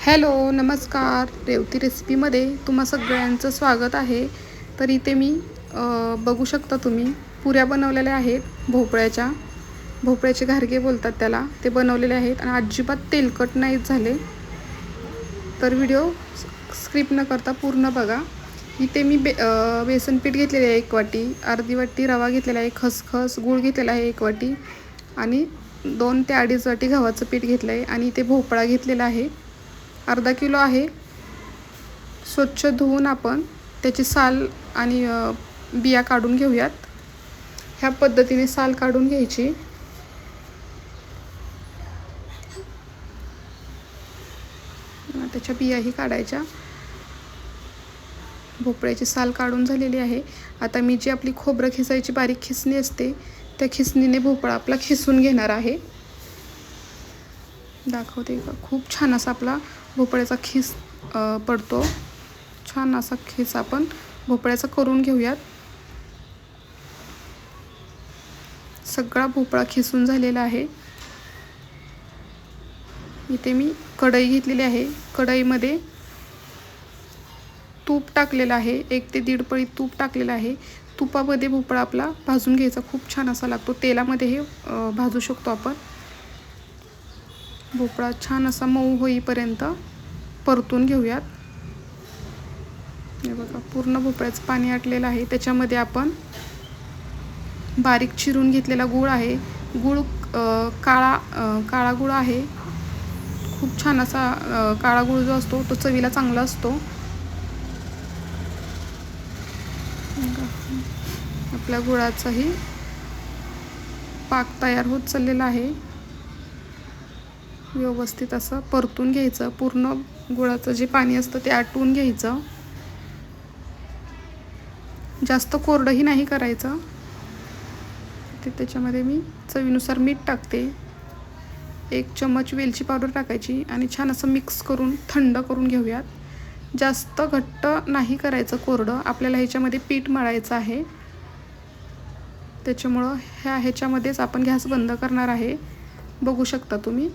Hello नमस्कार. रेवती रेसिपीमध्ये तुम्हा सगळ्यांचं स्वागत आहे. तर इथे मी बघू शकता तुम्ही पुऱ्या बनवलेल्या आहेत भोपळ्याच्या. भोपळ्याचे घारगे बोलतात त्याला ते बनवलेले आहेत आणि अजिबात तेलकट नाहीत झाले. तर व्हिडिओ स्क्रिप्ट न करता पूर्ण बघा. इथे मी बे बेसन पीठ घेतलेले आहे एक वाटी अर्धी वाटी रवा घेतलेला आहे खसखस गूळ घेतलेला आहे एक वाटी आणि दोन ते अडीच वाटी गव्हाचं पीठ घेतलं आहे आणि इथे भोपळा घेतलेला आहे. अर्धा किलो आहे. स्वच्छ धुवून आपण त्याची साल आणि बिया काढून घेऊयात. ह्या पद्धतीने साल काढून घ्यायची. त्याच्या बियाही काढायच्या. भोपळ्याची साल काढून झालेली आहे. आता मी जी आपली खोबरं खिसायची बारीक खिसणी असते त्या खिसणीने भोपळा आपला खिसून घेणार आहे. दाखवते का? खूप छान असा आपला भोपळ्याचा खिस पडतो. छान असा खिस आपण भोपळ्याचा करून घेऊयात. सगळा भोपळा खिसून झालेला आहे. इथे मी कढई घेतलेली आहे. कढईमध्ये तूप टाकलेलं आहे. एक ते दीड पळी तूप टाकलेलं आहे. तुपामध्ये भोपळा आपला भाजून घ्यायचा. खूप छान असा लागतो. तेलामध्ये हे भाजू शकतो आपण. भोपळा छान असा मऊ होईपर्यंत परतून घेऊयात. हे बघा पूर्ण भोपळ्याचं पाणी आटलेलं आहे. त्याच्यामध्ये आपण बारीक चिरून घेतलेला गूळ आहे. गूळ काळा काळा गूळ आहे. खूप छान असा काळा गूळ जो असतो तो चवीला चांगला असतो. आपल्या गुळाचाही पाक तयार होत चाललेला आहे. व्यवस्थित असं परतून घ्यायचं. पूर्ण गुळाचं जे पाणी असतं ते आटवून घ्यायचं. जास्त कोरडंही नाही करायचं. ते त्याच्यामध्ये मी चवीनुसार मीठ टाकते. एक चम्मच वेलची पावडर टाकायची आणि छान असं मिक्स करून थंड करून घेऊयात. जास्त घट्ट नाही करायचं कोरडं. आपल्याला ह्याच्यामध्ये पीठ मळायचं आहे. त्याच्यामुळं ह्या ह्याच्यामध्येच आपण गॅस बंद करणार आहे. बघू शकता तुम्ही.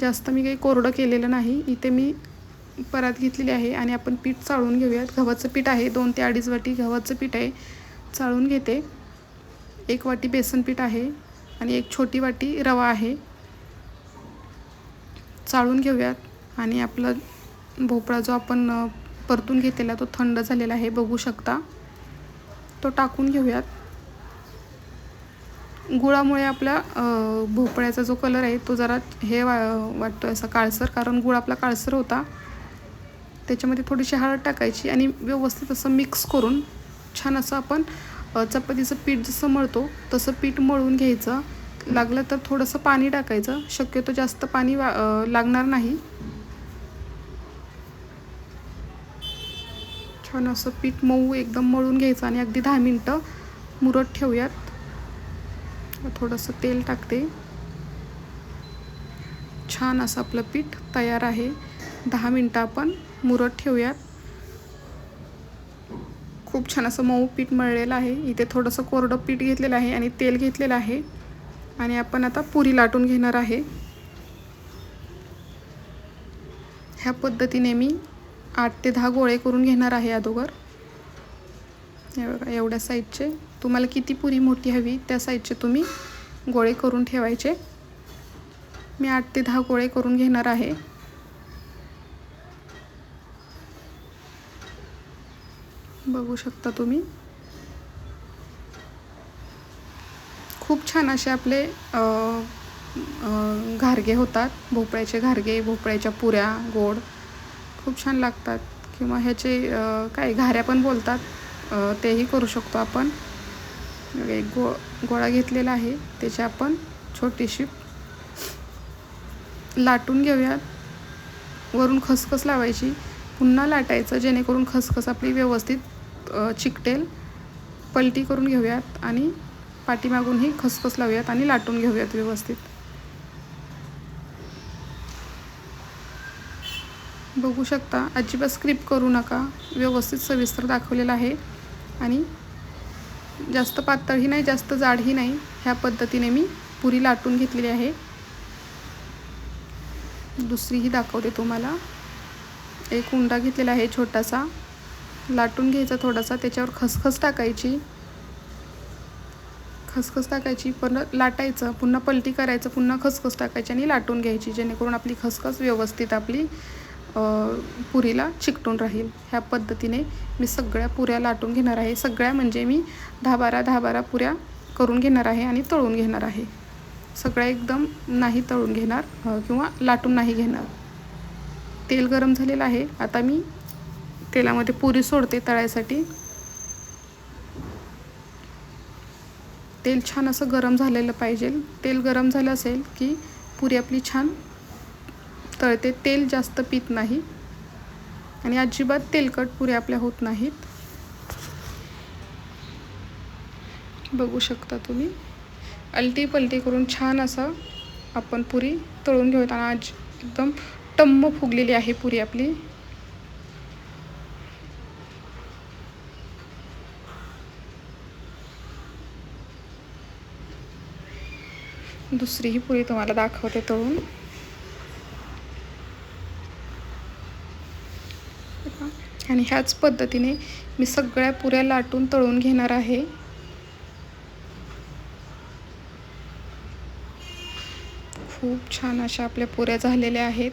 जास्त मी काही कोरडं केलेलं नाही. इथे मी परात घेतलेली आहे आणि आपण पीठ चाळून घेऊयात. गव्हाचं पीठ आहे दोन ते अडीच वाटी गव्हाचं पीठ आहे चाळून घेते. एक वाटी बेसन पीठ आहे आणि एक छोटी वाटी रवा आहे. चाळून घेऊयात आणि आपला भोपळा जो आपण परतून घेतलेला तो थंड झालेला आहे बघू शकता. तो टाकून घेऊयात. गुळामुळे आपला भोपळ्याचा जो कलर आहे तो जरा हे वा वाटतो असा काळसर कारण गुळ आपला काळसर होता. त्याच्यामध्ये थोडीशी हळद टाकायची आणि व्यवस्थित असं मिक्स करून छान असं आपण चपातीचं पीठ जसं मळतो तसं पीठ मळून घ्यायचं. लागलं तर थोडंसं पाणी टाकायचं. शक्यतो जास्त पाणी वा लागणार नाही. छान असं पीठ मऊ एकदम मळून घ्यायचं आणि अगदी दहा मिनटं मुरत ठेवूयात. थोडंसं तेल टाकते. छान असं आपलं पीठ तयार आहे. दहा मिनटं आपण मुरत ठेवूयात. खूप छान असं मऊ पीठ मळलेलं आहे. इथे थोडंसं कोरडं पीठ घेतलेलं आहे आणि तेल घेतलेलं आहे. आणि आपण आता पुरी लाटून घेणार आहे. ह्या पद्धतीने मी आठ ते दहा गोळे करून घेणार आहे अगोदर. हे बघा एवढ्या साईजचे तुम्हाला किती पुरी मोठी हवी त्या साईजचे तुम्ही गोळे करून ठेवायचे. मी आठ ते दहा गोळे करून घेणार आहे. बघू शकता तुम्ही. खूप छान असे आपले घारगे होतात. भोपळ्याचे घारगे भोपळ्याच्या पुऱ्या गोड. खूप छान लागतात. किंवा ह्याचे काय घाऱ्या पण बोलतात. तेही करू शकतो आपण. एक गो गोळा घेतलेला आहे. त्याची आपण छोटीशी लाटून घेऊयात. वरून खसखस लावायची. पुन्हा लाटायचं जेणेकरून खसखस आपली व्यवस्थित चिकटेल. पलटी करून घेऊयात आणि पाठीमागूनही खसखस लावूयात आणि लाटून घेऊयात व्यवस्थित. बघू शकता अजिबात स्क्रिप करू नका. व्यवस्थित सविस्तर दाखवलेलं आहे. आणि जास्त पातळही नाही जास्त जाडही नाही. ह्या पद्धतीने मी पुरी लाटून घेतलेली आहे. दुसरीही दाखवते तुम्हाला. एक उंडा घेतलेला आहे छोटासा. लाटून घ्यायचा थोडासा त्याच्यावर खसखस टाकायची. खसखस टाकायची परत लाटायचं पुन्हा पलटी करायचं पुन्हा खसखस टाकायची आणि लाटून घ्यायची जेणेकरून आपली खसखस व्यवस्थित आपली पुरीला चिकटून राहील. ह्या पद्धतीने मी सगळ्या पुऱ्या लाटून घेणार आहे. सगळ्या म्हणजे मी दहा बारा दहा बारा पुऱ्या करून घेणार आहे आणि तळून घेणार आहे. सगळ्या एकदम नाही तळून घेणार किंवा लाटून नाही घेणार. तेल गरम झालेलं आहे. आता मी तेलामध्ये पुरी सोडते तळायसाठी. तेल छान असं गरम झालेलं पाहिजे. तेल गरम झालं असेल की पुरी आपली छान तळते तेल जास्त पित नाही. आणि अजिबात तेलकट पुऱ्या आपल्या होत नाहीत. बघू शकता तुम्ही. अलटी पलटी करून छान असं आपण पुरी तळून घेऊयात आणि आज एकदम टम्म फुगलेली आहे पुरी आपली. दुसरीही पुरी तुम्हाला दाखवते तळून. आणि ह्याच पद्धतीने मी सगळ्या पुऱ्या लाटून तळून घेणार आहे. खूप छान अशा आपल्या पुऱ्या झालेल्या आहेत.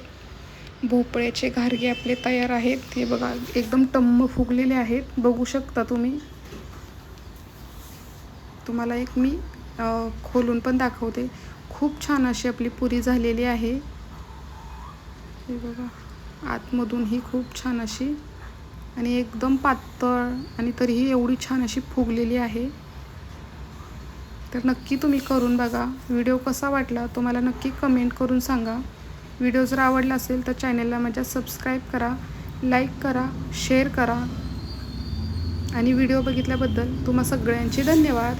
भोपळ्याचे घारगे आपले तयार आहेत. हे बघा एकदम टम्म फुगलेले आहेत. बघू शकता तुम्ही. तुम्हाला एक मी खोलून पण दाखवते. खूप छान अशी आपली पुरी झालेली आहे. हे बघा. आतमधून ही खूप छान अशी आणि एकदम पातळ आणि तरीही एवढी छान अशी फुगलेली आहे. तर नक्की तुम्ही करून बघा. व्हिडिओ कसा वाटला तो मला नक्की कमेंट करून सांगा. व्हिडिओ जर आवडला असेल तर चॅनलला माझ्या सबस्क्राईब करा लाईक करा शेअर करा. आणि व्हिडिओ बघितल्याबद्दल तुम्हा सगळ्यांचे धन्यवाद.